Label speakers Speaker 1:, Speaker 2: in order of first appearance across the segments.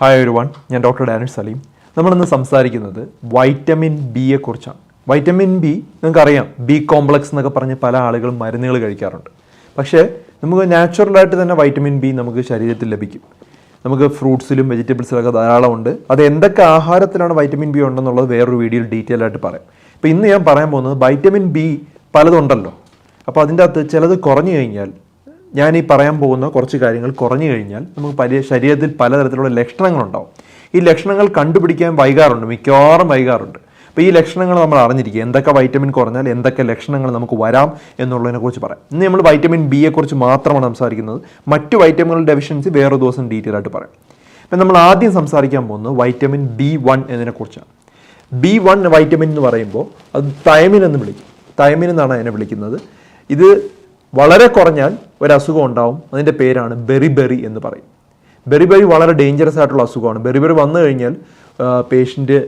Speaker 1: Hi ഒരു one ഞാൻ doctor Danish Saleem നമ്മളിന്ന് സംസാരിക്കുന്നത് വൈറ്റമിൻ ബിയെ കുറിച്ചാണ്. വൈറ്റമിൻ ബി നിങ്ങൾക്കറിയാം ബി കോംപ്ലക്സ് എന്നൊക്കെ പറഞ്ഞ് പല ആളുകളും മരുന്നുകൾ കഴിക്കാറുണ്ട്. പക്ഷേ നമുക്ക് നാച്ചുറലായിട്ട് തന്നെ വൈറ്റമിൻ ബി നമുക്ക് ശരീരത്തിൽ ലഭിക്കും. നമുക്ക് ഫ്രൂട്ട്സിലും വെജിറ്റബിൾസിലൊക്കെ ധാരാളം ഉണ്ട്. അത് എന്തൊക്കെ ആഹാരത്തിലാണ് വൈറ്റമിൻ ബി ഉണ്ടെന്നുള്ളത് വേറൊരു വീഡിയോയിൽ ഡീറ്റെയിൽ ആയിട്ട് പറയാം. അപ്പോൾ ഇന്ന് ഞാൻ പറയാൻ പോകുന്നത് വൈറ്റമിൻ ബി പലതുണ്ടല്ലോ. അപ്പോൾ അതിന്റെ അകത്ത് ചിലത് കുറഞ്ഞു കഴിഞ്ഞാൽ ഞാൻ ഈ പറയാൻ പോകുന്ന കുറച്ച് കാര്യങ്ങൾ കുറഞ്ഞു കഴിഞ്ഞാൽ നമുക്ക് പല ശരീരത്തിൽ പലതരത്തിലുള്ള ലക്ഷണങ്ങളുണ്ടാവും. ഈ ലക്ഷണങ്ങൾ കണ്ടുപിടിക്കാൻ വൈകാറുണ്ട് മിക്കവാറും വൈകാറുണ്ട്. അപ്പോൾ ഈ ലക്ഷണങ്ങൾ നമ്മൾ അറിഞ്ഞിരിക്കുക. എന്തൊക്കെ വൈറ്റമിൻ കുറഞ്ഞാൽ എന്തൊക്കെ ലക്ഷണങ്ങൾ നമുക്ക് വരാം എന്നുള്ളതിനെക്കുറിച്ച് പറയാം. ഇന്ന് നമ്മൾ വൈറ്റമിൻ ബിയെ കുറിച്ച് മാത്രമാണ് സംസാരിക്കുന്നത്. മറ്റു വൈറ്റമിനുകളുടെ ഡെഫിഷ്യൻസി വേറെ ദിവസം ഡീറ്റെയിൽ ആയിട്ട് പറയാം. അപ്പം നമ്മൾ ആദ്യം സംസാരിക്കാൻ പോകുന്നത് വൈറ്റമിൻ ബി വൺ എന്നതിനെക്കുറിച്ചാണ് ബി വൺ വൈറ്റമിൻ എന്ന് പറയുമ്പോൾ അത് തൈമിൻ എന്ന് വിളിക്കും. തൈമിൻ എന്നാണ് അതിനെ വിളിക്കുന്നത്. ഇത് വളരെ കുറഞ്ഞാൽ ഒരു അസുഖം ഉണ്ടാവും. അതിന്റെ പേരാണ് ബെറിബെറി എന്ന് പറയും. ബെറിബെറി വളരെ ഡേഞ്ചറസ് ആയിട്ടുള്ള അസുഖമാണ്. ബെറിബെറി വന്നു കഴിഞ്ഞാൽ പേഷ്യന്റ്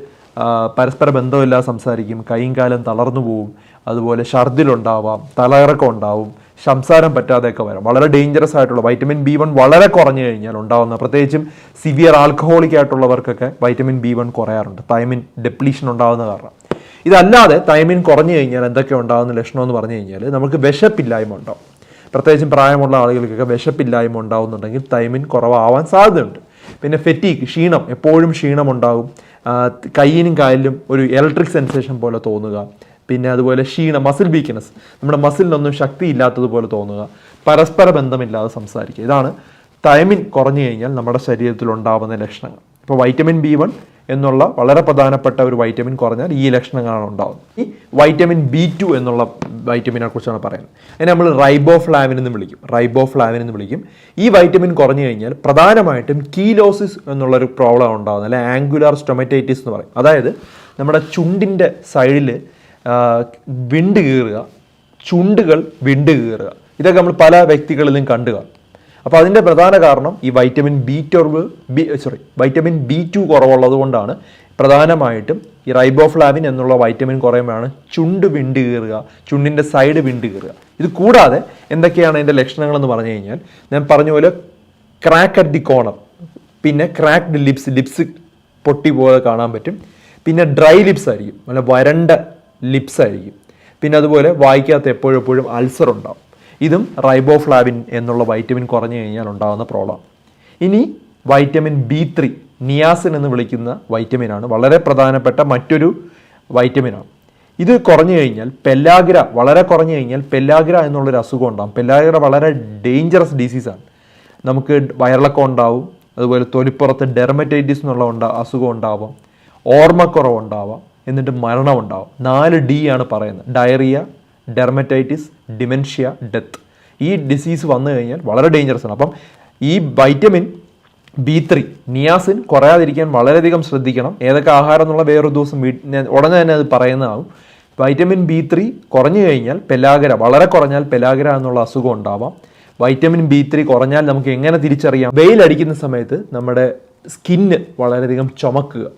Speaker 1: പരസ്പര ബന്ധമില്ലാതെ സംസാരിക്കും. കൈയും കാലം തളർന്നു പോവും. അതുപോലെ ഛർദിലുണ്ടാവാം തലയിറക്കം ഉണ്ടാവും സംസാരം പറ്റാതെയൊക്കെ വരാം. വളരെ ഡേഞ്ചറസ് ആയിട്ടുള്ള വൈറ്റമിൻ ബി വൺ വളരെ കുറഞ്ഞു കഴിഞ്ഞാൽ ഉണ്ടാവുന്ന പ്രത്യേകിച്ചും സിവിയർ ആൽക്കഹോളിക് ആയിട്ടുള്ളവർക്കൊക്കെ വൈറ്റമിൻ ബി വൺ കുറയാറുണ്ട്. തൈമിൻ ഡെപ്ലീഷൻ ഉണ്ടാകുന്ന കാരണം. ഇതല്ലാതെ തൈമിൻ കുറഞ്ഞു കഴിഞ്ഞാൽ എന്തൊക്കെ ഉണ്ടാകുന്ന ലക്ഷണം എന്ന് പറഞ്ഞു കഴിഞ്ഞാൽ നമുക്ക് വിശപ്പില്ലായ്മ ഉണ്ടാവും. പ്രത്യേകിച്ചും പ്രായമുള്ള ആളുകൾക്കൊക്കെ വിശപ്പില്ലായ്മ ഉണ്ടാവുന്നുണ്ടെങ്കിൽ തൈമിൻ കുറവാവാൻ സാധ്യതയുണ്ട്. പിന്നെ ഫെറ്റീക്ക് ക്ഷീണം എപ്പോഴും ക്ഷീണം ഉണ്ടാകും. കയ്യിനും കാലിലും ഒരു ഇലക്ട്രിക് സെൻസേഷൻ പോലെ തോന്നുക. പിന്നെ അതുപോലെ ക്ഷീണം മസിൽ വീക്ക്നെസ് നമ്മുടെ മസിലിനൊന്നും ശക്തി ഇല്ലാത്തതുപോലെ തോന്നുക. പരസ്പര ബന്ധമില്ലാതെ സംസാരിക്കുക. ഇതാണ് തൈമിൻ കുറഞ്ഞു കഴിഞ്ഞാൽ നമ്മുടെ ശരീരത്തിൽ ഉണ്ടാവുന്ന ലക്ഷണങ്ങൾ. ഇപ്പോൾ വൈറ്റമിൻ ബി വൺ എന്നുള്ള വളരെ പ്രധാനപ്പെട്ട ഒരു വൈറ്റമിൻ കുറഞ്ഞാൽ ഈ ലക്ഷണങ്ങളാണ് ഉണ്ടാകുന്നത് ഈ വൈറ്റമിൻ ബി ടു എന്നുള്ള വൈറ്റമിനെ കുറിച്ചാണ് പറയുന്നത്. അതിനെ നമ്മൾ റൈബോഫ്ലാവിൻ എന്ന് വിളിക്കും. റൈബോഫ്ലാവിൻ എന്ന് വിളിക്കും. ഈ വൈറ്റമിൻ കുറഞ്ഞു കഴിഞ്ഞാൽ പ്രധാനമായിട്ടും കീലോസിസ് എന്നുള്ളൊരു പ്രോബ്ലം ഉണ്ടാകുന്നത് അല്ലെങ്കിൽ ആംഗുലാർ സ്റ്റൊമറ്റൈറ്റിസ് എന്ന് പറയും. അതായത് നമ്മുടെ ചുണ്ടിന്റെ സൈഡിൽ വിണ്ട് കീറുക ചുണ്ടുകൾ വിണ്ട് കീറുക. ഇതൊക്കെ നമ്മൾ പല വ്യക്തികളിലും കണ്ടു കാണും അപ്പോൾ അതിന്റെ പ്രധാന കാരണം ഈ vitamin B twelve B sorry vitamin B two കുറവുള്ളത് കൊണ്ടാണ് പ്രധാനമായിട്ടും ഈ റൈബോഫ്ലാവിൻ എന്നുള്ള വൈറ്റമിൻ കുറയുമ്പോഴാണ് ചുണ്ട് വിണ്ട് കീറുക ചുണ്ടിന്റെ സൈഡ് വിണ്ട് കീറുക. ഇത് കൂടാതെ എന്തൊക്കെയാണ് അതിന്റെ ലക്ഷണങ്ങളെന്ന് പറഞ്ഞു കഴിഞ്ഞാൽ ഞാൻ പറഞ്ഞ പോലെ ക്രാക്ക് അറ്റ് ദി കോണർ പിന്നെ ക്രാക്ക്ഡ് ലിപ്സ് ലിപ്സ് പൊട്ടി പോലെ കാണാൻ പറ്റും. പിന്നെ ഡ്രൈ ലിപ്സ് ആയിരിക്കും നല്ല വരണ്ട ലിപ്സ് ആയിരിക്കും. പിന്നെ അതുപോലെ വായിക്കാത്ത എപ്പോഴും എപ്പോഴും അൾസർ ഉണ്ടാവും. ഇതും റൈബോഫ്ലാവിൻ എന്നുള്ള വൈറ്റമിൻ കുറഞ്ഞു കഴിഞ്ഞാൽ ഉണ്ടാകുന്ന പ്രോബ്ലം. ഇനി വൈറ്റമിൻ ബി ത്രീ നിയാസിൻ എന്ന് വിളിക്കുന്ന വൈറ്റമിനാണ് വളരെ പ്രധാനപ്പെട്ട മറ്റൊരു വൈറ്റമിനാണ്. ഇത് കുറഞ്ഞു കഴിഞ്ഞാൽ പെല്ലാഗ്ര വളരെ കുറഞ്ഞു കഴിഞ്ഞാൽ പെല്ലാഗ്ര എന്നുള്ളൊരു അസുഖം ഉണ്ടാകും പെല്ലാഗ്ര വളരെ ഡേഞ്ചറസ് ഡിസീസാണ് നമുക്ക് വയറിളക്കം ഉണ്ടാവും അതുപോലെ തൊലിപ്പുറത്ത് ഡെർമറ്റൈറ്റിസ് എന്നുള്ള ഉണ്ടാ അസുഖം ഉണ്ടാവാം ഓർമ്മക്കുറവുണ്ടാവാം എന്നിട്ട് മരണം ഉണ്ടാവും നാല് ഡി ആണ് പറയുന്നത്. ഡയറിയ ഡെർമറ്റൈറ്റിസ് ഡിമെൻഷ്യ ഡെത്ത് ഈ ഡിസീസ് വന്നു കഴിഞ്ഞാൽ വളരെ ഡേഞ്ചറസ് ആണ്. അപ്പം ഈ വൈറ്റമിൻ ബി ത്രീ നിയാസിൻ കുറയാതിരിക്കാൻ വളരെയധികം ശ്രദ്ധിക്കണം. ഏതൊക്കെ ആഹാരം എന്നുള്ള വേറൊരു ദിവസം ഉടനെ തന്നെ അത് പറയുന്നതാവും. വൈറ്റമിൻ ബി ത്രീ കുറഞ്ഞു കഴിഞ്ഞാൽ പെലാഗര വളരെ കുറഞ്ഞാൽ പെലാഗര എന്നുള്ള അസുഖം ഉണ്ടാവാം. വൈറ്റമിൻ ബി ത്രീ കുറഞ്ഞാൽ നമുക്ക് എങ്ങനെ തിരിച്ചറിയാം? വെയിലടിക്കുന്ന സമയത്ത് നമ്മുടെ സ്കിന്ന് വളരെയധികം ചുമക്കുക.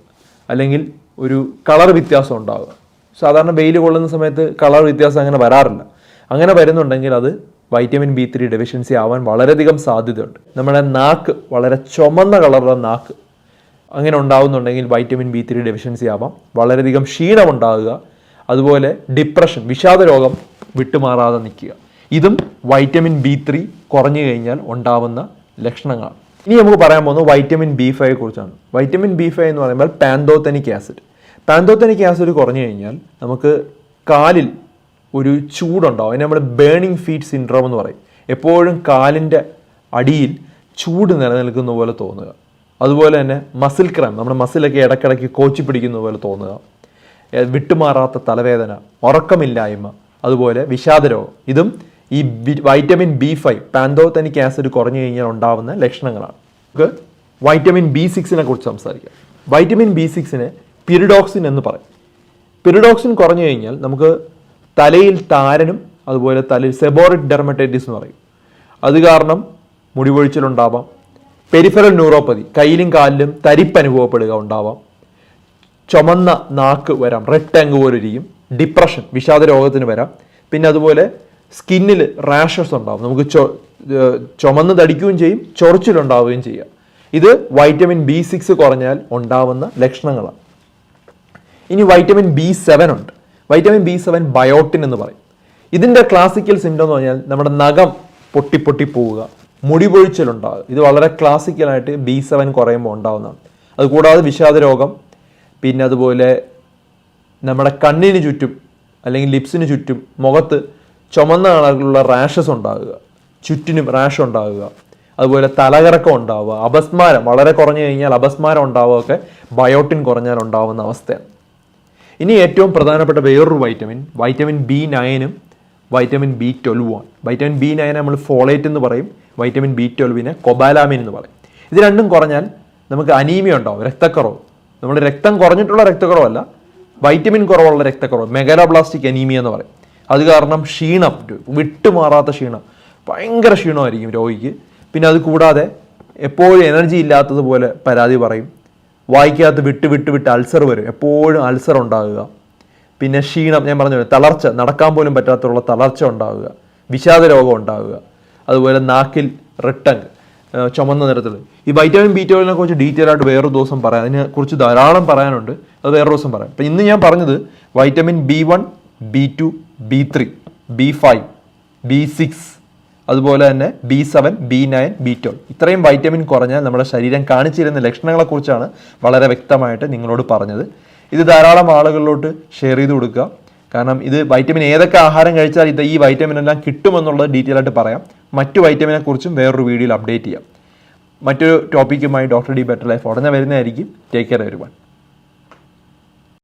Speaker 1: അല്ലെങ്കിൽ ഒരു കളർ വ്യത്യാസം ഉണ്ടാവുക. സാധാരണ വെയിൽ കൊള്ളുന്ന സമയത്ത് കളർ വ്യത്യാസം അങ്ങനെ വരാറില്ല. അങ്ങനെ വരുന്നുണ്ടെങ്കിൽ അത് വൈറ്റമിൻ ബി ത്രീ ഡെഫിഷ്യൻസി ആവാൻ വളരെയധികം സാധ്യതയുണ്ട്. നമ്മുടെ നാക്ക് വളരെ ചുമന്ന കളറുള്ള നാക്ക് അങ്ങനെ ഉണ്ടാകുന്നുണ്ടെങ്കിൽ വൈറ്റമിൻ ബി ത്രീ ഡെഫിഷ്യൻസി ആവാം. വളരെയധികം ക്ഷീണമുണ്ടാകുക. അതുപോലെ ഡിപ്രഷൻ വിഷാദ രോഗം വിട്ടുമാറാതെ നിൽക്കുക. ഇതും വൈറ്റമിൻ ബി ത്രീ കുറഞ്ഞു കഴിഞ്ഞാൽ ഉണ്ടാവുന്ന ലക്ഷണങ്ങളാണ്. ഇനി നമുക്ക് പറയാൻ പോകുന്നത് വൈറ്റമിൻ ബി ഫൈവ് കുറിച്ചാണ്. വൈറ്റമിൻ ബി ഫൈവ് എന്ന് പറയുമ്പോൾ പാന്തോത്തനിക് ആസിഡ് പാന്തോത്തനിക് ആസിഡ് കുറഞ്ഞു കഴിഞ്ഞാൽ നമുക്ക് കാലിൽ ഒരു ചൂടുണ്ടാവും. അതിനെ നമ്മൾ ബേണിംഗ് ഫീറ്റ് സിൻഡ്രോം എന്ന് പറയും. എപ്പോഴും കാലിന്റെ അടിയിൽ ചൂട് നിലനിൽക്കുന്ന പോലെ തോന്നുക. അതുപോലെ തന്നെ മസിൽ ക്രം നമ്മുടെ മസിലൊക്കെ ഇടയ്ക്കിടയ്ക്ക് കോച്ചി പിടിക്കുന്ന പോലെ തോന്നുക. വിട്ടുമാറാത്ത തലവേദന ഉറക്കമില്ലായ്മ അതുപോലെ വിഷാദരോഗം ഇതും ഈ vitamin B five pantothenic acid കുറഞ്ഞു കഴിഞ്ഞാൽ ഉണ്ടാവുന്ന ലക്ഷണങ്ങളാണ്. നമുക്ക് വൈറ്റമിൻ ബി സിക്സിനെ കുറിച്ച് സംസാരിക്കാം. വൈറ്റമിൻ ബി സിക്സിനെ പിരിഡോക്സിൻ എന്ന് പറയും. പിരിഡോക്സിൻ കുറഞ്ഞു കഴിഞ്ഞാൽ നമുക്ക് തലയിൽ താരനും അതുപോലെ തലയിൽ സെബോറിക് ഡെർമറ്റൈറ്റിസ് എന്ന് പറയും. അത് കാരണം മുടിവൊഴിച്ചിലുണ്ടാവാം പെരിഫറൽ ന്യൂറോപ്പതി കയ്യിലും കാലിലും തരിപ്പ് അനുഭവപ്പെടുക ഉണ്ടാവാം. ചുമന്ന നാക്ക് വരാം റെഡ് ടാങ്ക് പോലെ ഇരിക്കും. ഡിപ്രഷൻ വിഷാദ രോഗത്തിന് വരാം. പിന്നെ അതുപോലെ സ്കിന്നിൽ റാഷസ് ഉണ്ടാവും. നമുക്ക് ചുമന്ന് തടിക്കുകയും ചെയ്യും ചൊറിച്ചിലുണ്ടാവുകയും ചെയ്യാം. ഇത് വൈറ്റമിൻ ബി സിക്സ് കുറഞ്ഞാൽ ഉണ്ടാവുന്ന ലക്ഷണങ്ങളാണ്. ഇനി വൈറ്റമിൻ ബി സെവൻ ഉണ്ട്. വൈറ്റമിൻ ബി സെവൻ ബയോട്ടിൻ എന്ന് പറയും. ഇതിന്റെ ക്ലാസിക്കൽ സിംറ്റം എന്ന് പറഞ്ഞാൽ നമ്മുടെ നഖം പൊട്ടി പൊട്ടി പോവുക മുടി പൊഴിച്ചിലുണ്ടാകുക ഇത് വളരെ ക്ലാസിക്കലായിട്ട് ബി സെവൻ കുറയുമ്പോൾ ഉണ്ടാവുന്നതാണ്. അതുകൂടാതെ വിഷാദ രോഗം പിന്നെ അതുപോലെ നമ്മുടെ കണ്ണിന് ചുറ്റും അല്ലെങ്കിൽ ലിപ്സിന് ചുറ്റും മുഖത്ത് ചുമന്ന ആളുകളുള്ള റാഷസ് ഉണ്ടാകുക ചുറ്റിനും റാഷ് ഉണ്ടാകുക. അതുപോലെ തലകറക്കം ഉണ്ടാവുക അപസ്മാരം. വളരെ കുറഞ്ഞു കഴിഞ്ഞാൽ അപസ്മാരം ഉണ്ടാവുകയൊക്കെ ബയോട്ടിൻ കുറഞ്ഞാൽ ഉണ്ടാവുന്ന അവസ്ഥയാണ്. ഇനി ഏറ്റവും പ്രധാനപ്പെട്ട വേറൊരു വൈറ്റമിൻ വൈറ്റമിൻ ബി നയനും വൈറ്റമിൻ ബി ട്വൽവുമാണ് വൈറ്റമിൻ ബി നയൻ നമ്മൾ ഫോളേറ്റ് എന്ന് പറയും. വൈറ്റമിൻ ബി ട്വൽവിനെ കൊബാലാമിൻ എന്ന് പറയും. ഇത് രണ്ടും കുറഞ്ഞാൽ നമുക്ക് അനീമിയ ഉണ്ടാവും രക്തക്കുറവ്. നമ്മൾ രക്തം കുറഞ്ഞിട്ടുള്ള രക്തക്കുറവല്ല വൈറ്റമിൻ കുറവുള്ള രക്തക്കുറവ് മെഗാലോബ്ലാസ്റ്റിക് അനീമിയ എന്ന് പറയും. അത് കാരണം ക്ഷീണം വിട്ടുമാറാത്ത ക്ഷീണം ഭയങ്കര ക്ഷീണമായിരിക്കും രോഗിക്ക്. പിന്നെ അത് കൂടാതെ എപ്പോഴും എനർജി ഇല്ലാത്തതുപോലെ പരാതി പറയും. വായിക്കകത്ത് വിട്ട് വിട്ട് വിട്ട് അൾസർ വരും. എപ്പോഴും അൾസർ ഉണ്ടാകുക. പിന്നെ ക്ഷീണം ഞാൻ പറഞ്ഞു തളർച്ച നടക്കാൻ പോലും പറ്റാത്തുള്ള തളർച്ച ഉണ്ടാകുക. വിഷാദ രോഗം ഉണ്ടാകുക. അതുപോലെ നാക്കിൽ റിട്ടങ് ചുമന്ന നിറത്തിൽ. ഈ വൈറ്റമിൻ ബി ട്വൽവിനെ കുറിച്ച് ഡീറ്റെയിൽ ആയിട്ട് വേറൊരു ദിവസം പറയാം. അതിനെ കുറിച്ച് ധാരാളം പറയാനുണ്ട്. അത് വേറൊരു ദിവസം പറയാം. അപ്പം ഇന്ന് ഞാൻ പറഞ്ഞത് vitamin B one B two B three B five B six അതുപോലെ തന്നെ B seven B nine B twelve ഇത്രയും വൈറ്റമിൻ കുറഞ്ഞാൽ നമ്മുടെ ശരീരം കാണിച്ചിരുന്ന ലക്ഷണങ്ങളെക്കുറിച്ചാണ് വളരെ വ്യക്തമായിട്ട് നിങ്ങളോട് പറഞ്ഞത്. ഇത് ധാരാളം ആളുകളിലോട്ട് ഷെയർ ചെയ്ത് കൊടുക്കുക. കാരണം ഇത് വൈറ്റമിൻ ഏതൊക്കെ ആഹാരം കഴിച്ചാൽ ഇത് ഈ വൈറ്റമിൻ എല്ലാം കിട്ടുമെന്നുള്ളത് ഡീറ്റെയിൽ ആയിട്ട് പറയാം. മറ്റു വൈറ്റമിനെ കുറിച്ചും വേറൊരു വീഡിയോയിൽ അപ്ഡേറ്റ് ചെയ്യാം. മറ്റൊരു ടോപ്പിക്കുമായി ഡോക്ടർ ഡി ബെറ്റർ ലൈഫ് ഉടനെ വരുന്നതായിരിക്കും. ടേക്ക് കെയർ വരുവാൻ